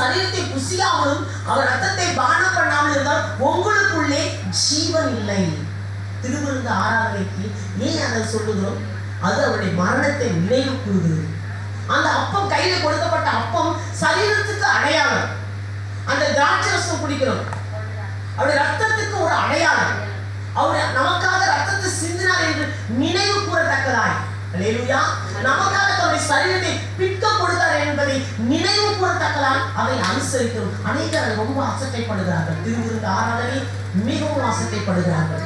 சரீரத்தை புசியாமலும் அவர் ரத்தத்தை பானம் பண்ணாமல் இருந்தால் உங்களுக்குள்ளே ஜீவன் இல்லை. திருவிருந்த ஆராதனைக்கு ஏன் அதை சொல்லுகிறோம்? அது அவருடைய மரணத்தை நினைவு கூறுகிறது. அந்த அப்பம் கையில கொடுக்கப்பட்ட அப்பம் சரீரத்துக்கு அடையாளம். அந்த திராட்சை ரசம் குடிக்கிறோம். அவருடைய ரத்தத்துக்கு ஒரு அடையாளம். அவர் நமக்காக ரத்தத்தை சிந்தினார் என்று நினைவு கூறத்தக்கதாய். நமக்காக தன்னுடைய சரீரத்தை பிக்க கொடுத்தார் என்பதை நினைவு கூறத்தக்கதாய் அதை அனுசரிக்கும் அநேகர் ரொம்ப அசட்டைப்படுகிறார்கள். திருவிருந்த ஆராதனை மிகவும் அசட்டைப்படுகிறார்கள்.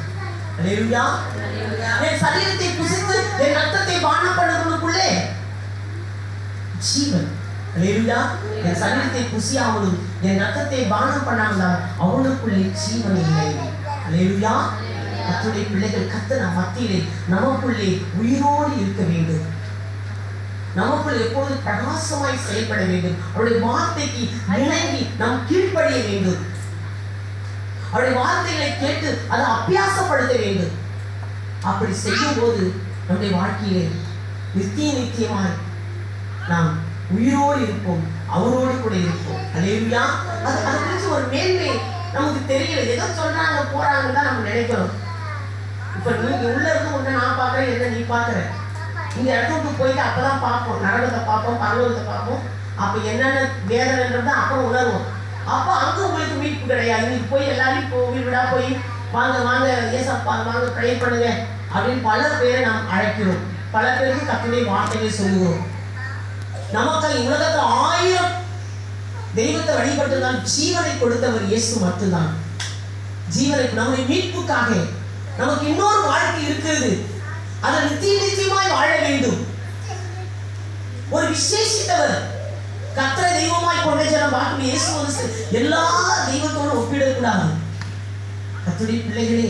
என் சரீரத்தை புசித்து என் ரத்தத்தை பானப்படுவதற்குள்ளே ஜீவன். அல்லேலூயா என் சரீரத்தை புசியாமலும் என் ரத்தத்தை பானம் பண்ணாமலால் அவனுக்குள்ளே ஜீவன் இல்லை. அல்லேலூயா கத்துடைய பிள்ளைகள் கத்தன மத்தியிலே நமக்குள்ளே உயிரோடு இருக்க வேண்டும். நமக்குள் எப்பொழுது பிரகாசமாய் செயல்பட வேண்டும்? அவருடைய வார்த்தைக்கு இணங்கி நாம் கீழ்ப்படிய வேண்டும். அவருடைய வார்த்தைகளை கேட்டு அதை அபியாசப்படுத்த வேண்டும். அப்படி செய்யும் போது நம்முடைய வாழ்க்கையிலே நித்திய நித்தியமாய் நாம் உயிரோடு இருப்போம் அவரோடு கூட இருப்போம். அலேவியா அது அது குறித்து ஒரு மேன்மை நமக்கு தெரியல. ஏதோ சொல்றாங்க போறாங்கன்னு தான் நம்ம நினைக்கிறோம் இப்ப நீங்க உள்ள இருந்து ஒண்ணு நான் பாக்குறேன் என்ன நீ பாக்குறேன் இந்த இடத்துக்கு போயிட்டு அப்போ தான் பார்ப்போம். நரகத்தை பார்ப்போம் பரலோகத்தை பார்ப்போம். அப்போ என்னென்ன வேதனைன்றத அப்புறம் உணர்வோம். அப்போ அங்கே உங்களுக்கு மீட்பு கிடையாது. இன்னைக்கு போய் எல்லாரையும் கோவில் விடா போய் வாங்க வாங்க ஏசப்பா வாங்க ப்ரே பண்ணுங்க. அப்படின்னு பல பேரை நாம் அழைக்கிறோம். பல பேருக்கு கத்தனை வார்த்தைகளை சொல்லுவோம் நமக்கு உலகத்தை ஆயிரம் தெய்வத்தை வழிபட்டுதான் ஜீவனை கொடுத்தவர் இயேசு மட்டும்தான். ஜீவனை நம்முடைய மீட்புக்காக நமக்கு இன்னொரு வாழ்க்கை இருக்கிறது. அதை நித்திய நித்தியமாய் வாழ வேண்டும். ஒரு விசேஷித்தவர் கத்திர தெய்வமாய் கொண்ட ஜனம் பார்க்கும் இயேசு எல்லா தெய்வத்தோடு ஒப்பிடக்கூடாது. கத்துடைய பிள்ளைகளே